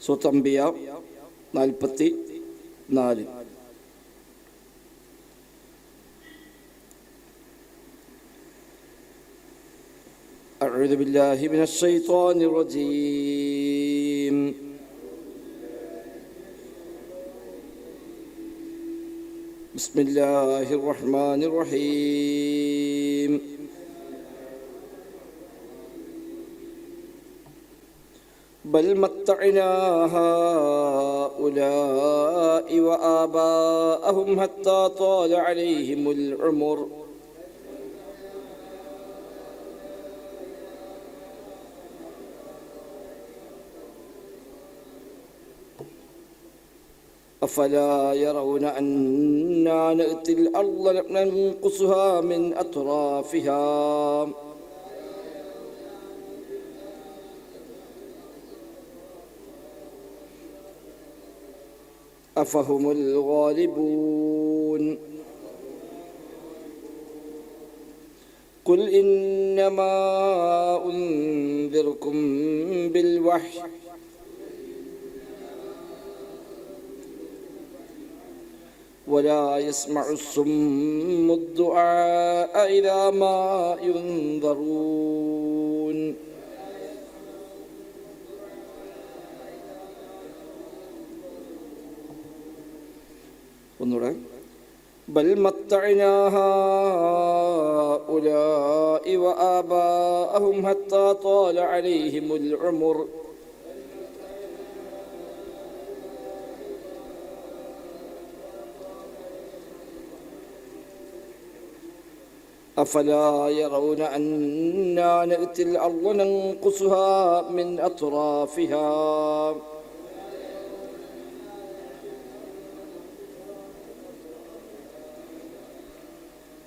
സൂത്തംബിയ നാൽപ്പത്തി നാല് أعوذ بالله من الشيطان الرجيم بسم الله الرحمن الرحيم بل متعنا هؤلاء وآباءهم حتى طال عليهم العمر. أفلا يرون أنا نأتي الأرض ننقصها من أطرافها؟ أفهم الغالبون. قل إنما أنذركم بالوحي. ولا يسمع الصم الدعاء إذا ما ينذرون. ഒന്നുകൂടെ بل متعنا هؤلاء وآباءهم حتى طال عليهم العمر أفلا يرون أنا نأتي الأرض ننقصها من أطرافها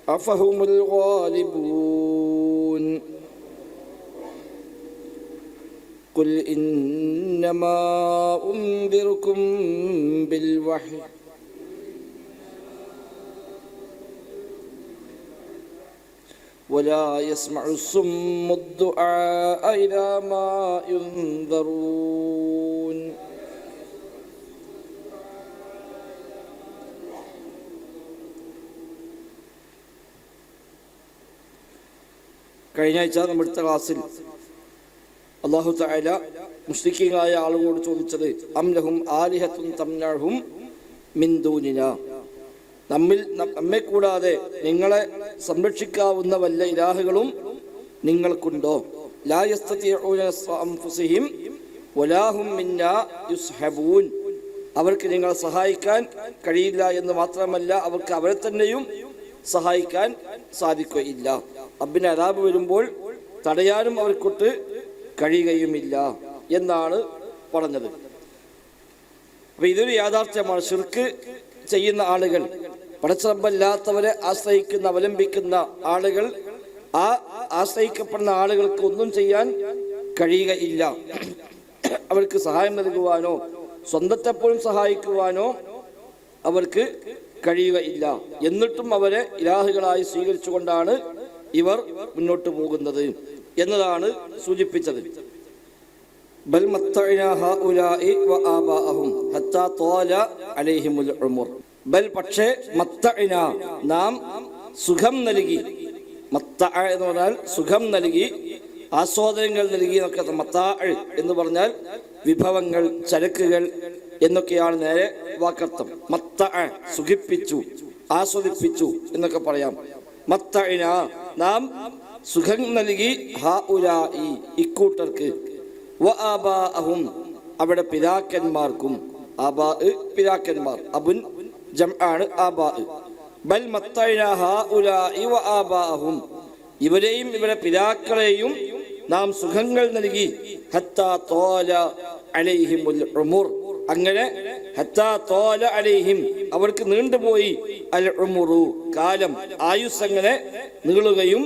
أفهم الغالبون. قل إنما أنذركم بالوحي. ولا يسمع الصم الدعاء إذا ما ينذرون. കഴിഞ്ഞ ആഴ്ച നമ്മുടെ അടുത്ത ക്ലാസ്സിൽ അള്ളാഹു തായ മുസ്ലിഖിങ്ങായ ആളുകളോട് ചോദിച്ചത് അംലഹും ആലിഹത്തും തമ്നാഹും മിന്ദൂനിന നമ്മിൽ നമ്മെ കൂടാതെ നിങ്ങളെ സംരക്ഷിക്കാവുന്ന വല്ല ഇലാഹുകളും നിങ്ങൾക്കുണ്ടോ? അവർക്ക് നിങ്ങളെ സഹായിക്കാൻ കഴിയില്ല എന്ന് മാത്രമല്ല അവർക്ക് അവരെ തന്നെയും സഹായിക്കാൻ സാധിക്കുകയില്ല. അബിന് അതാബ് വരുമ്പോൾ തടയാനും അവർക്കൊട്ട് കഴിയുകയുമില്ല എന്നാണ് പറഞ്ഞത്. അപ്പൊ ഇതൊരു യാഥാർത്ഥ്യമാണ്. ഷിർക്ക് ചെയ്യുന്ന ആളുകൾ പടച്ചറമ്പല്ലാത്തവരെ ആശ്രയിക്കുന്ന അവലംബിക്കുന്ന ആളുകൾ ആ ആശ്രയിക്കപ്പെടുന്ന ആളുകൾക്ക് ഒന്നും ചെയ്യാൻ കഴിയുകയില്ല. അവർക്ക് സഹായം നൽകുവാനോ സ്വന്തത്തെപ്പോഴും സഹായിക്കുവാനോ അവർക്ക് കഴിയുകയില്ല. എന്നിട്ടും അവരെ ഇലാഹുകളായി സ്വീകരിച്ചുകൊണ്ടാണ് ഇവർ മുന്നോട്ട് പോകുന്നത് എന്നതാണ് സൂചിപ്പിച്ചത്. ബൽ പക്ഷേ നാം സുഖം നൽകി. എന്ന് പറഞ്ഞാൽ സുഖം നൽകി ആസ്വാദനങ്ങൾ നൽകി എന്നൊക്കെ മത്താ എന്ന് പറഞ്ഞാൽ വിഭവങ്ങൾ ചരക്കുകൾ എന്നൊക്കെയാണ് നേരെ വാക്കർത്ഥം. മത്ത സുഖിപ്പിച്ചു ആസ്വദിപ്പിച്ചു എന്നൊക്കെ പറയാം. മത്തഇന നാം സുഖം നൽകി ഇക്കൂട്ടർക്ക് അവിടെ പിതാക്കന്മാർക്കും പിതാക്കന്മാർ അബുൻ ആണ് ഇവരെയും ഇവരെ പിതാക്കളെയും നാം സുഖങ്ങൾ നൽകി ഹത്താ തോല അങ്ങനെ ഹത്താ തോല അലൈഹിം അവർക്ക് നീണ്ടുപോയി അൽ ഉമുറു കാലം ആയുസ് അങ്ങനെ നീളുകയും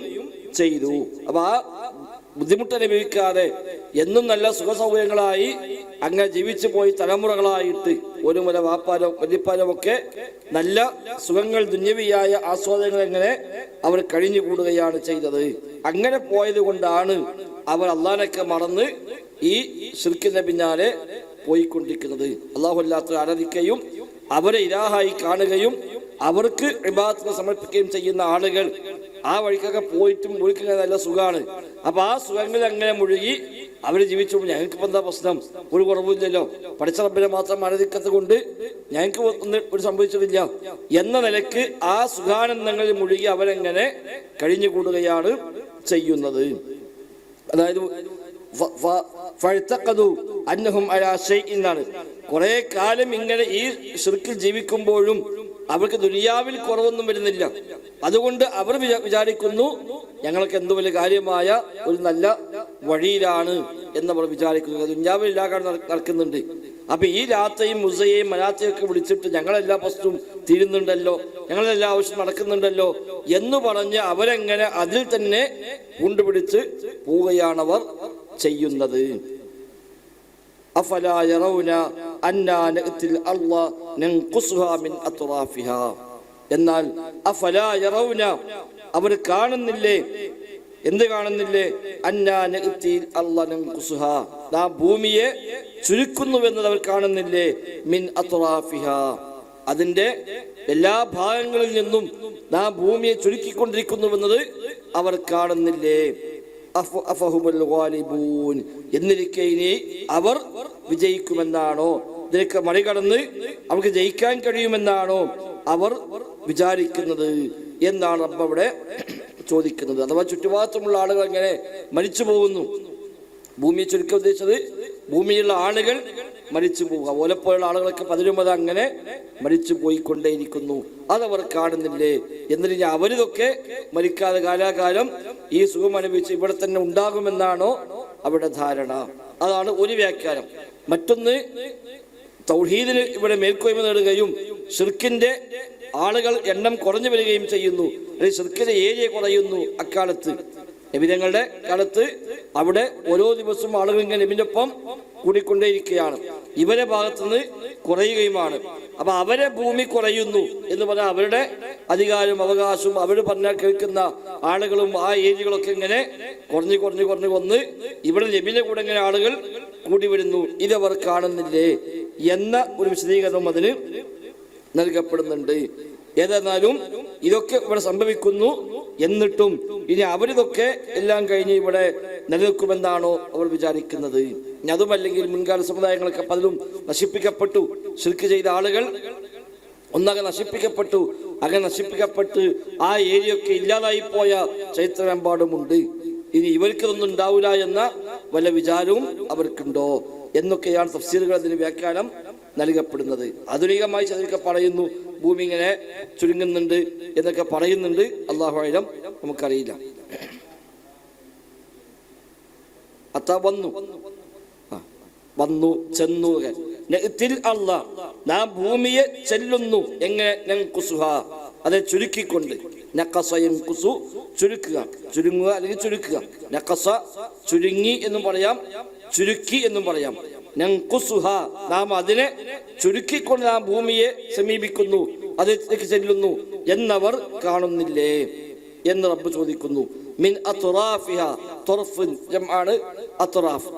ചെയ്തു. അപ്പൊ ആ ബുദ്ധിമുട്ട് അനുഭവിക്കാതെ എന്നും നല്ല സുഖസൗകര്യങ്ങളായി അങ്ങനെ ജീവിച്ചു പോയി തലമുറകളായിട്ട് ഒരു മുല വാപ്പാലോ വല്യപ്പാലോ ഒക്കെ നല്ല സുഖങ്ങൾ ദുന്യവിയായ ആസ്വാദനങ്ങൾ എങ്ങനെ അവർ കഴിഞ്ഞു കൂടുകയാണ് ചെയ്തത്. അങ്ങനെ പോയത് കൊണ്ടാണ് അവർ അള്ളാനൊക്കെ മറന്ന് ഈ ശിർക്കിന്റെ പിന്നാലെ പോയിക്കൊണ്ടിരിക്കുന്നത്. അള്ളാഹു അല്ലാത്ത ആരാധിക്കുകയും അവരെ ഇരാഹായി കാണുകയും അവർക്ക് വിഭാഗത്തിന് സമർപ്പിക്കുകയും ചെയ്യുന്ന ആളുകൾ ആ വഴിക്കൊക്കെ പോയിട്ടും മുഴുക്കുക നല്ല സുഖമാണ് അപ്പൊ ആ സുഖങ്ങളിൽ അങ്ങനെ മുഴുകി അവർ ജീവിച്ചു ഞങ്ങൾക്ക് എന്താ പ്രശ്നം? ഒരു കുറവില്ലല്ലോ പഠിച്ച റബ്ബിനെ മാത്രം ആരാധിക്കത്ത് കൊണ്ട് ഞങ്ങൾക്ക് ഒരു സംഭവിച്ചിട്ടില്ല എന്ന നിലയ്ക്ക് ആ സുഖാനന്ദങ്ങളിൽ മുഴുകി അവരെങ്ങനെ കഴിഞ്ഞു കൂടുകയാണ് ചെയ്യുന്നത്. അതായത് എന്നാണ്. കുറെ കാലം ഇങ്ങനെ ഈ ഷിർക്കിൽ ജീവിക്കുമ്പോഴും അവർക്ക് ദുനിയാവിൽ കുറവൊന്നും വരുന്നില്ല. അതുകൊണ്ട് അവർ വിചാരിക്കുന്നു ഞങ്ങൾക്ക് എന്തോ വലിയ കാര്യമായ ഒരു നല്ല വഴിയിലാണ് എന്ന് എന്നവർ വിചാരിക്കുന്നു. ദുനിയാവിൽ എല്ലാ നടക്കുന്നുണ്ട്. അപ്പൊ ഈ രാത്രിയും മുസയെയും മലാത്തയും ഒക്കെ വിളിച്ചിട്ട് ഞങ്ങളെല്ലാ പ്രശ്നവും തീരുന്നുണ്ടല്ലോ ഞങ്ങളെല്ലാ ആവശ്യം നടക്കുന്നുണ്ടല്ലോ എന്ന് പറഞ്ഞ് അവരെങ്ങനെ അതിൽ തന്നെ കൊണ്ടുപിടിച്ച് പോവുകയാണവർ ചെയ്യുന്നത്. أفلا يرون أنا نأتي الأرض ننقصها من أطرافها എന്നാൽ അഫല യറൗന അവർ കാണുന്നില്ലേ എന്ത് കാണുന്നില്ലേ അന്നാ നഅ്തി അല്ലാഹ് നൻഖുസുഹ നാം ഭൂമിയെ ചുരുക്കുന്നുവെന്നത് അവർ കാണുന്നില്ലേ മിൻ അത്റാഫിഹ അതിന്റെ എല്ലാ ഭാഗങ്ങളിൽ നിന്നും നാം ഭൂമിയെ ചുരുക്കിക്കൊണ്ടിരിക്കുന്നുവെന്നത് അവർ കാണുന്നില്ലേ അഫ- അഫഹുമുൽ ഗാലിബൂൻ എന്നിരിക്കെ അവർ വിജയിക്കുമെന്നാണോ? ഇതിനൊക്കെ മറികടന്ന് അവർക്ക് ജയിക്കാൻ കഴിയുമെന്നാണോ അവർ വിചാരിക്കുന്നത്? എന്നാണ് റബ്ബ് അവിടെ ചോദിക്കുന്നത്. അഥവാ ചുറ്റുപാടത്തുമുള്ള ആളുകൾ എങ്ങനെ മരിച്ചു പോകുന്നു. ഭൂമിയെ ചുരുക്കം ഉദ്ദേശിച്ചത് ഭൂമിയിലുള്ള ആളുകൾ മരിച്ചു പോവുക. ഓലപ്പോലുള്ള ആളുകളൊക്കെ പതിനൊമ്പത് അങ്ങനെ മരിച്ചു പോയിക്കൊണ്ടേയിരിക്കുന്നു. അതവർ കാണുന്നില്ലേ? എന്നിട്ട് അവരിതൊക്കെ മരിക്കാതെ കാലാകാലം ഈ സുഖം അനുഭവിച്ച് ഇവിടെ തന്നെ ഉണ്ടാകുമെന്നാണോ അവരുടെ ധാരണ. അതാണ് ഒരു വ്യാഖ്യാനം. മറ്റൊന്ന് തൗഹീദിന് ഇവിടെ മേൽക്കോയ്മ നേടുകയും ഷിർക്കിന്റെ ആളുകൾ എണ്ണം കുറഞ്ഞു വരികയും ചെയ്യുന്നു. അല്ലെങ്കിൽ ഷിർക്കിന്റെ ഏരിയ കുറയുന്നു അക്കാലത്ത്. നബിതങ്ങളുടെ കാലത്ത് അവിടെ ഓരോ ദിവസവും ആളുകൾ ഇങ്ങനെ നബിനൊപ്പം കൂടിക്കൊണ്ടേയിരിക്കുകയാണ്. ഇവരെ ഭാഗത്തുനിന്ന് കുറയുകയുമാണ്. അപ്പൊ അവരെ ഭൂമി കുറയുന്നു എന്ന് പറഞ്ഞാൽ അവരുടെ അധികാരവും അവകാശവും അവർ പറഞ്ഞാൽ കേൾക്കുന്ന ആളുകളും ആ ഏരിയകളൊക്കെ ഇങ്ങനെ കുറഞ്ഞു കുറഞ്ഞു കുറഞ്ഞു വന്ന് ഇവിടെ നബിന്റെ കൂടെ ഇങ്ങനെ ആളുകൾ കൂടി വരുന്നു ഇതവർ കാണുന്നില്ലേ? എന്ന ഒരു വിശദീകരണം അതിന് നൽകപ്പെടുന്നുണ്ട്. ഏതെന്നാലും ഇതൊക്കെ ഇവിടെ സംഭവിക്കുന്നു എന്നിട്ടും ഇനി അവരിതൊക്കെ എല്ലാം കഴിഞ്ഞ് ഇവിടെ നിലനിൽക്കുമെന്നാണോ അവർ വിചാരിക്കുന്നത്. അതുമല്ലെങ്കിൽ മുൻകാല സമുദായങ്ങളൊക്കെ പലരും നശിപ്പിക്കപ്പെട്ടു. ശിർക്ക് ചെയ്ത ആളുകൾ ഒന്നകെ നശിപ്പിക്കപ്പെട്ടു. അങ്ങനെ നശിപ്പിക്കപ്പെട്ട് ആ ഏരിയൊക്കെ ഇല്ലാതായി പോയ ചരിത്രമെമ്പാടുമുണ്ട്. ഇനി ഇവർക്കിതൊന്നും ഉണ്ടാവില്ല എന്ന വല്ല വിചാരവും അവർക്കുണ്ടോ എന്നൊക്കെയാണ് തഫ്സീലുകൾ അതിന് വ്യാഖ്യാനം നൽകപ്പെടുന്നത്. ആധുനികമായി ചതിക്കെ പറയുന്നു. ഭൂമി ഇങ്ങനെ ചുരുങ്ങുന്നുണ്ട് എന്നൊക്കെ പറയുന്നുണ്ട്. അള്ളാഹു ആയിരം നമുക്കറിയില്ല. അത്ത വന്നു. വന്നു ചെന്നു അല്ല നാം ഭൂമിയെ ചെല്ലുന്നു. എങ്ങനെ? കുസുഹ. അതെ ചുരുക്കിക്കൊണ്ട്. നക്കസയും കുസു ചുരുക്കുക. ചുരുങ്ങുക അല്ലെങ്കിൽ ചുരുക്കുക. നക്കസ ചുരുങ്ങി എന്നും പറയാം. ചുരുക്കി എന്നും പറയാം. നങ്കുസുഹ. നാം അതിനെ ചുരുക്കിക്കൊണ്ട് നാം ഭൂമിയെ സമീപിക്കുന്നു. അതിലേക്ക് ചെല്ലുന്നു. എന്നവർ കാണുന്നില്ലേ? എന്ന് റബ്ബ് ചോദിക്കുന്നു. മിൻ ജംആണ് അത്റാഫ്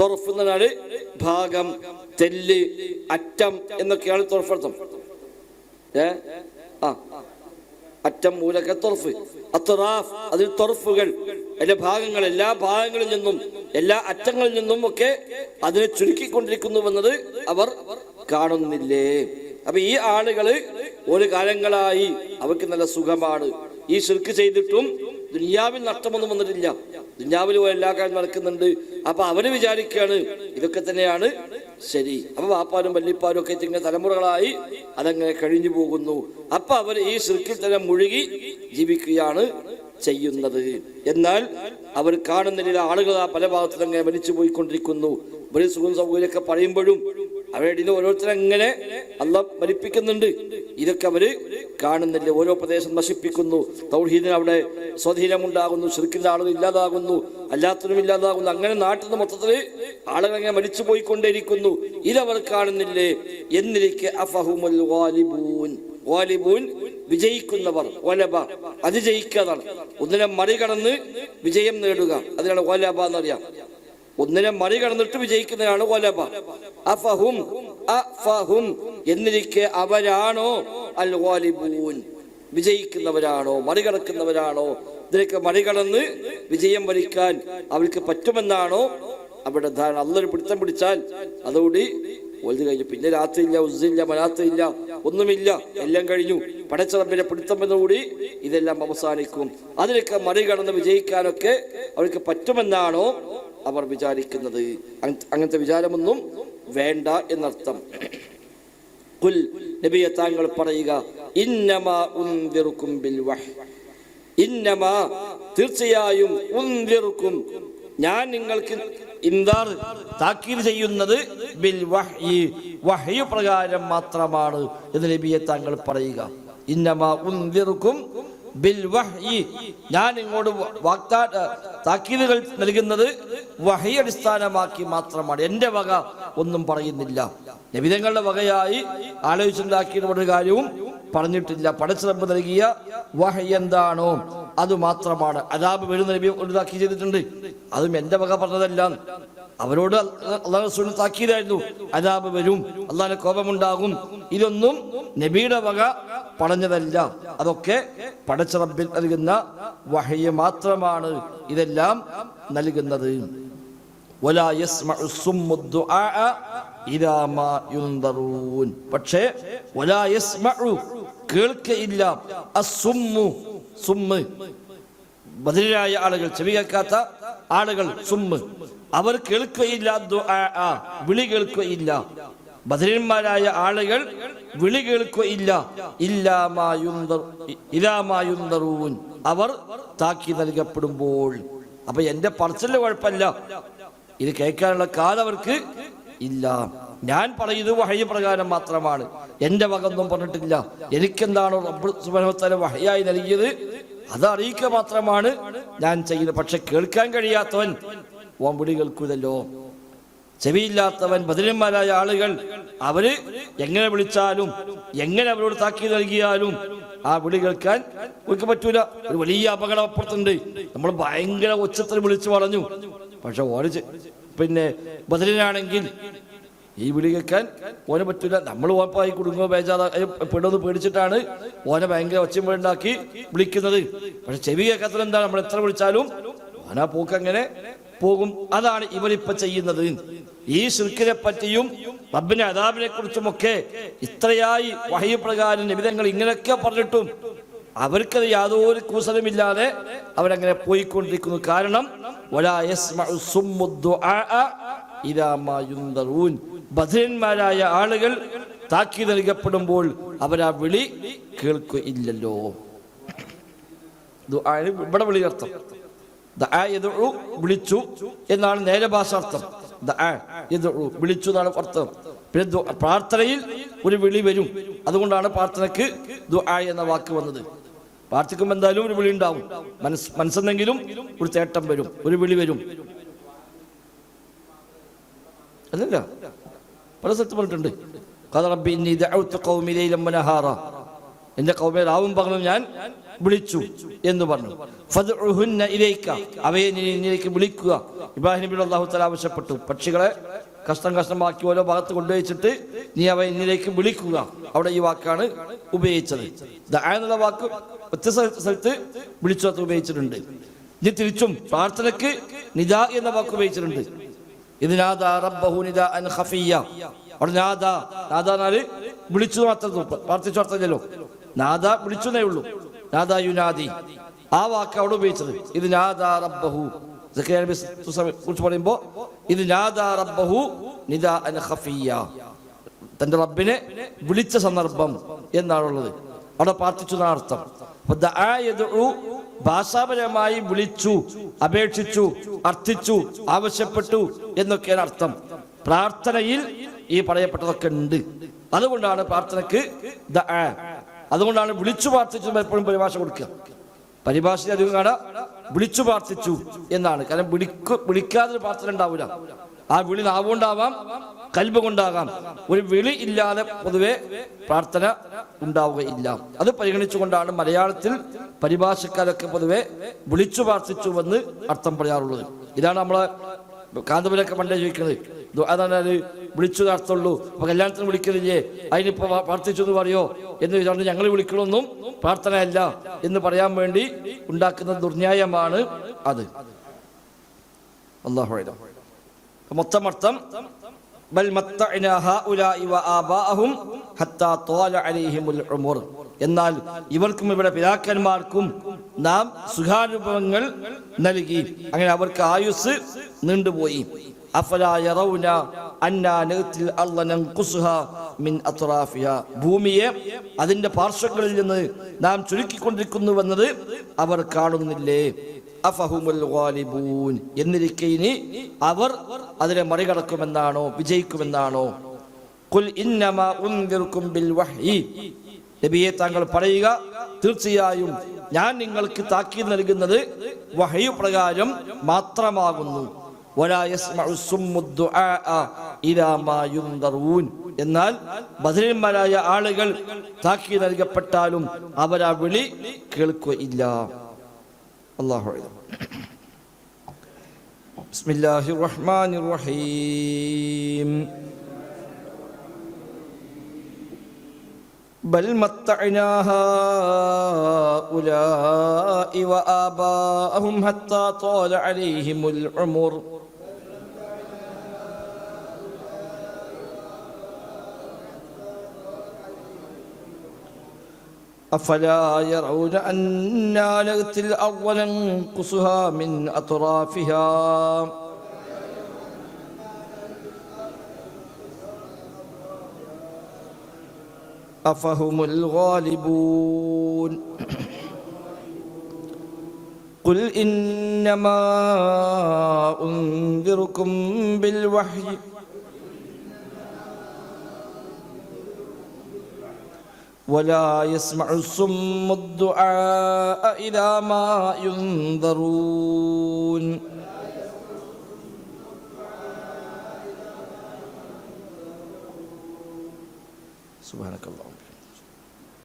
തൊറഫ് എന്നാണ് ഭാഗം തെല്ല് അറ്റം എന്നൊക്കെയാണ് തൊറഫർത്ഥം. ഏ? ആ. അറ്റം മൂലക തൊറഫ്. അത്തുറാഫ് അതിൽ തൊറഫുകൾ. അതിന്റെ ഭാഗങ്ങൾ എല്ലാ ഭാഗങ്ങളിൽ നിന്നും എല്ലാ അറ്റങ്ങളിൽ നിന്നും ഒക്കെ അതിനെ ചുരുക്കിക്കൊണ്ടിരിക്കുന്നുവെന്നത് അവർ കാണുന്നില്ലേ? അപ്പൊ ഈ ആളുകൾ ഒരു കാലങ്ങളായി അവർക്ക് നല്ല സുഖമാണ്. ഈ ശിർക്ക് ചെയ്തിട്ടും ദുനിയാവിൽ നഷ്ടമൊന്നും വന്നിട്ടില്ല. ദുനിയാവിൽ എല്ലാ കാര്യം നടക്കുന്നുണ്ട്. അപ്പൊ അവർ വിചാരിക്കുകയാണ് ഇതൊക്കെ തന്നെയാണ് ശരി. അപ്പൊ വാപ്പാനും വല്ലിപ്പാനും ഒക്കെ ഇങ്ങനെ തലമുറകളായി അതങ്ങനെ കഴിഞ്ഞു പോകുന്നു. അപ്പൊ അവർ ഈ ശിർക്കിൽ തന്നെ മുഴുകി ജീവിക്കുകയാണ് ചെയ്യുന്നത്. എന്നാൽ അവർ കാണുന്നില്ല ആളുകൾ ആ പല ഭാഗത്തും അങ്ങനെ വലിച്ചു പോയിക്കൊണ്ടിരിക്കുന്നു. ഒരു സുഖം സൗകര്യമൊക്കെ പറയുമ്പോഴും അവരുടെ ഇടയിൽ ഓരോരുത്തരും എങ്ങനെ അല്ല മരിപ്പിക്കുന്നുണ്ട്. ഇതൊക്കെ അവർ കാണുന്നില്ല ഓരോ പ്രദേശം നശിപ്പിക്കുന്നു. തൗഹീദിന് അവിടെ സ്വാധീനമുണ്ടാകുന്നു ശിർക്കിന്റെ ആളുകൾ ഇല്ലാതാകുന്നു. അല്ലാത്തതും ഇല്ലാതാകുന്നു. അങ്ങനെ നാട്ടിൽ നിന്ന് മൊത്തത്തിൽ ആളുകൾ അങ്ങനെ മരിച്ചു പോയിക്കൊണ്ടേയിരിക്കുന്നു. ഇതവർ കാണുന്നില്ലേ? എന്നിരിക്കെ അഫഹുമുൽ വാലിബൂൻ വാലിബൂൻ വിജയിക്കുന്നവർ വലബ അതിജയിക്കാതാണ് ഒന്നിനെ മറികടന്ന് വിജയം നേടുക. അതിനാണ് ഒലബ എന്നറിയാം. ഒന്നിനെ മറികടന്നിട്ട് വിജയിക്കുന്നതാണ് ഒലബ അഫഹും അഫഹും എന്നിരിക്കെ അവരാണോ? അൽ വാലിബൂൻ വിജയിക്കുന്നവരാണോ? മറികടക്കുന്നവരാണോ? ഇതിനൊക്കെ മറികടന്ന് വിജയം വരിക്കാൻ അവർക്ക് പറ്റുമെന്നാണോ? അവിടെ ധാരണ. അല്ലൊരു പിടുത്തം പിടിച്ചാൽ അതോടി ഒഴുതി കഴിഞ്ഞു പിന്നെ രാത്രിയില്ല ഉസ്സില്ല മനാത്തില്ല ഒന്നുമില്ല എല്ലാം കഴിഞ്ഞു. പടച്ചറമ്പിനെ പിടുത്തമെന്നുകൂടി ഇതെല്ലാം അവസാനിക്കും. അതിനൊക്കെ മറികടന്ന് വിജയിക്കാനൊക്കെ അവർക്ക് പറ്റുമെന്നാണോ അവർ വിചാരിക്കുന്നത്. അങ്ങ- അങ്ങനത്തെ വിചാരമൊന്നും വേണ്ട എന്നർത്ഥം. കുൽ നബിയെ താങ്കൾ പറയുക ഇന്നമാ ബിൽ വഹ്. ഇന്നമാ തീർച്ചയായും ഞാൻ നിങ്ങൾക്ക് ഇന്താർ താക്കീത് ചെയ്യുന്നത് ബിൽ വഹ്യി. വഹ്യു പ്രകാരം മാത്രമാണ് എന്ന് നബിയെ താങ്കൾ പറയുക. ഇന്നമാ ഉന്തിർക്കും ബിൽ വഹ്യി. ഞാൻ ഇങ്ങോട്ട് വാഗ്ദാ താക്കീതുകൾ നൽകുന്നത് വഹി അടിസ്ഥാനമാക്കി മാത്രമാണ്. എന്റെ വക ഒന്നും പറയുന്നില്ല. നബിതങ്ങളുടെ വകയായി ആലോചിച്ചുണ്ടാക്കിയിട്ടുള്ള ഒരു കാര്യവും പറഞ്ഞിട്ടില്ല. പടച്ചിറപ്പ് നൽകിയ വഹ എന്താണോ അത് മാത്രമാണ്. അതാബ് വരുന്ന നബി ചെയ്തിട്ടുണ്ട്. അതും എന്റെ വക പറഞ്ഞതല്ല. അവരോട് അള്ളാഹു താക്കീതായിരുന്നു. അതാബ് വരും. അള്ളാഹിന് കോപമുണ്ടാകും. ഇതൊന്നും നബിയുടെ വക പറഞ്ഞതല്ല. അതൊക്കെ പടച്ച റബ്ബിൽ നൽകുന്ന വഹയ്യ മാത്രമാണ് ഇതെല്ലാം നൽകുന്നത്. പക്ഷേ കേൾക്കയില്ല. ബദലിലായ ആളുകൾ ചെവി കേൾക്കാത്ത ആളുകൾ സുമ്മ്. അവർ കേൾക്കുകയില്ല വിളി കേൾക്കുകയില്ല ബദലന്മാരായ ആളുകൾ വിളി കേൾക്കുകയില്ല ഇല്ലാമായുന്തറൂൻ അവർ താക്കി നൽകപ്പെടുമ്പോൾ. അപ്പൊ എന്റെ പറച്ചിലിന് കുഴപ്പമില്ല. ഇത് കേൾക്കാനുള്ള കാലവർക്ക് ഇല്ല. ഞാൻ പറയുന്നത് വഹയ പ്രകാരം മാത്രമാണ്. എന്റെ വകൊന്നും പറഞ്ഞിട്ടില്ല. എനിക്കെന്താണ് റബ്ബ് വഹയായി നൽകിയത്? അത് അറിയിക്കുക മാത്രമാണ് ഞാൻ ചെയ്യുന്നത്. പക്ഷെ കേൾക്കാൻ കഴിയാത്തവൻ ഓൻ വിളി കേൾക്കൂതല്ലോ ചെവിയില്ലാത്തവൻ ബദിരന്മാരായ ആളുകൾ അവർ എങ്ങനെ വിളിച്ചാലും എങ്ങനെ അവരോട് താക്കി നൽകിയാലും ആ വിളി കേൾക്കാൻ അവർക്ക് പറ്റൂല. ഒരു വലിയ അപകടം അപ്പുറത്തുണ്ട്. നമ്മൾ ഭയങ്കര ഉച്ചത്തിൽ വിളിച്ചു പറഞ്ഞു പക്ഷെ ചെ- പിന്നെ ബദലിനാണെങ്കിൽ ഈ വിളി കേൾക്കാൻ ഓനെ പറ്റില്ല നമ്മൾ ഓപ്പായി കുടുങ്ങോ ബേജാത പെടുമെന്ന് പേടിച്ചിട്ടാണ് ഓനെ ഭയങ്കര ഒച്ചമ്പുണ്ടാക്കി വിളിക്കുന്നത്. പക്ഷെ ചെവി കേൾക്കാത്തത് എന്താണ്? നമ്മൾ എത്ര വിളിച്ചാലും ഓനാ പോക്ക് അങ്ങനെ പോകും. അതാണ് ഇവരിപ്പോ ചെയ്യുന്നത്. ഈ ശിർക്കിനെ പറ്റിയും റബ്ബിന്റെ അതാബിനെ കുറിച്ചുമൊക്കെ ഇത്രയായി വഹയ പ്രകാരം ഇങ്ങനെയൊക്കെ പറഞ്ഞിട്ടും അവർക്കത് യാതൊരു കൂസലമില്ലാതെ അവരങ്ങനെ പോയിക്കൊണ്ടിരിക്കുന്നു. കാരണം. ബധിരന്മാരായ ആളുകൾ താക്കി നൽകപ്പെടുമ്പോൾ അവരാ വിളി കേൾക്കുകയില്ലല്ലോ. ഇവിടെ വിളി അർത്ഥം. വിളിച്ചു എന്നാണ് നേരെ ഭാഷാർത്ഥം വിളിച്ചു എന്നാണ് അർത്ഥം. പിന്നെ പ്രാർത്ഥനയിൽ ഒരു വിളി വരും. അതുകൊണ്ടാണ് പ്രാർത്ഥനയ്ക്ക് ദുആ എന്ന വാക്ക് വന്നത്. പ്രാർത്ഥിക്കുമ്പോൾ എന്തായാലും ഒരു വിളി ഉണ്ടാവും. മനസ് മനസ്സെന്നെങ്കിലും ഒരു തേട്ടം വരും ഒരു വിളി വരും. അല്ലല്ല പല സ്ഥലത്ത് പറഞ്ഞിട്ടുണ്ട്. എന്റെ കൗമെ രാവും പകലും ഞാൻ വിളിച്ചു എന്ന് പറഞ്ഞു. അവയെ നീ വിളിക്കുക. ഇബ്രാഹിം നബി അല്ലാഹു തആല ആവശ്യപ്പെട്ടു. പക്ഷികളെ കഷ്ടം കഷ്ടമാക്കി ഓരോ ഭാഗത്ത് കൊണ്ടുവച്ചിട്ട് നീ അവയെ എന്നിലേക്ക് വിളിക്കുക. അവിടെ ഈ വാക്കാണ് ഉപയോഗിച്ചത്. എന്നുള്ള വാക്ക് വ്യത്യസ്ത സ്ഥലത്ത് വിളിച്ചു ഉപയോഗിച്ചിട്ടുണ്ട്. ഇനി തിരിച്ചും പ്രാർത്ഥനയ്ക്ക് നിജ എന്ന വാക്ക് ഉപയോഗിച്ചിട്ടുണ്ട്. ഇത് നാദ നാദ നാദ വിളിച്ചു മാത്രം പ്രാർത്ഥിച്ചു അർത്ഥമില്ലല്ലോ നാദ എന്നേ ഉള്ളൂ. നാദ യുനാദി. ആ വാക്ക് അവിടെ ഉപയോഗിച്ചത്. ഇത് നാദ റബ്ബഹു. കുറിച്ച് പറയുമ്പോ ഇത് നാദ റബ്ബഹു നിദാഅൻ ഖഫിയ. തന്റെ റബ്ബിനെ വിളിച്ച സന്ദർഭം എന്നാണുള്ളത്. അവിടെ പ്രാർത്ഥിച്ചു എന്നാണ് അർത്ഥം. ഭാഷാപരമായി വിളിച്ചു അപേക്ഷിച്ചു അർത്ഥിച്ചു ആവശ്യപ്പെട്ടു എന്നൊക്കെയാണ് അർത്ഥം. പ്രാർത്ഥനയിൽ ഈ പറയപ്പെട്ടതൊക്കെ ഉണ്ട്. അതുകൊണ്ടാണ് പ്രാർത്ഥനക്ക് ദ അതുകൊണ്ടാണ് വിളിച്ചു പ്രാർത്ഥിച്ചു എപ്പോഴും പരിഭാഷ കൊടുക്കുക. പരിഭാഷ അധികം കാണാം വിളിച്ചു പ്രാർത്ഥിച്ചു എന്നാണ്. കാരണം വിളിക്കു വിളിക്കാതെ പ്രാർത്ഥന ഉണ്ടാവില്ല ആ വിളി നാവുകൊണ്ടാവാം കൽബ് കൊണ്ടാകാം. ഒരു വിളി ഇല്ലാതെ പൊതുവെ പ്രാർത്ഥന ഉണ്ടാവുകയില്ല. അത് പരിഗണിച്ചുകൊണ്ടാണ് മലയാളത്തിൽ പരിഭാഷക്കാരൊക്കെ പൊതുവെ വിളിച്ചു പ്രാർത്ഥിച്ചുവെന്ന് അർത്ഥം പറയാറുള്ളത്. ഇതാണ് നമ്മളെ കാന്തപുരൊക്കെ പണ്ടേ ചോദിക്കുന്നത്. അതാണ് അത് വിളിച്ചു നടത്തുള്ളൂ അപ്പൊ കല്യാണത്തിന് വിളിക്കുന്നില്ലേ അതിനിപ്പോ പ്രാ- പ്രാർത്ഥിച്ചു എന്ന് പറയോ? എന്ന് വിചാരിച്ചു ഞങ്ങൾ വിളിക്കണമെന്നും പ്രാർത്ഥനയല്ല എന്ന് പറയാൻ വേണ്ടി ഉണ്ടാക്കുന്ന ദുർന്യായമാണ് അത്. അള്ളാഹു. മൊത്തം അർത്ഥം എന്നാൽ ഇവർക്കും ഇവിടെ പിതാക്കന്മാർക്കും നാം സുഖാനുഭവങ്ങൾ നൽകി. അങ്ങനെ അവർക്ക് ആയുസ് നീണ്ടുപോയി. ഭൂമിയെ അതിന്റെ പാർശ്വങ്ങളിൽ നിന്ന് നാം ചുരുക്കിക്കൊണ്ടിരിക്കുന്നുവെന്നത് അവർ കാണുന്നില്ലേ? എന്നിരിക്കെ ഇനി അവർ അതിനെ മറികടക്കുമെന്നാണോ വിജയിക്കുമെന്നാണോ? ബിൽ വഹ്യി. നബിയെ താങ്കൾ പറയുക തീർച്ചയായും ഞാൻ നിങ്ങൾക്ക് താക്കീത് നൽകുന്നത് വഹയു പ്രകാരം മാത്രമാകുന്നു. എന്നാൽ ബദരന്മാരായ ആളുകൾ താക്കി നൽകപ്പെട്ടാലും അവർ ആ വിളി കേൾക്കുകയില്ല. الله أعلم بسم الله الرحمن الرحيم بل متعنا هؤلاء وآباءهم حتى طال عليهم العمر أفلا يرون أنا نأتي الأرض ننقصها من أطرافها؟ أفهم الغالبون؟ قل إنما أنذركم بالوحي ولا يسمع الصم الدعاء إذا ما ينذرون. سبحانك اللهم.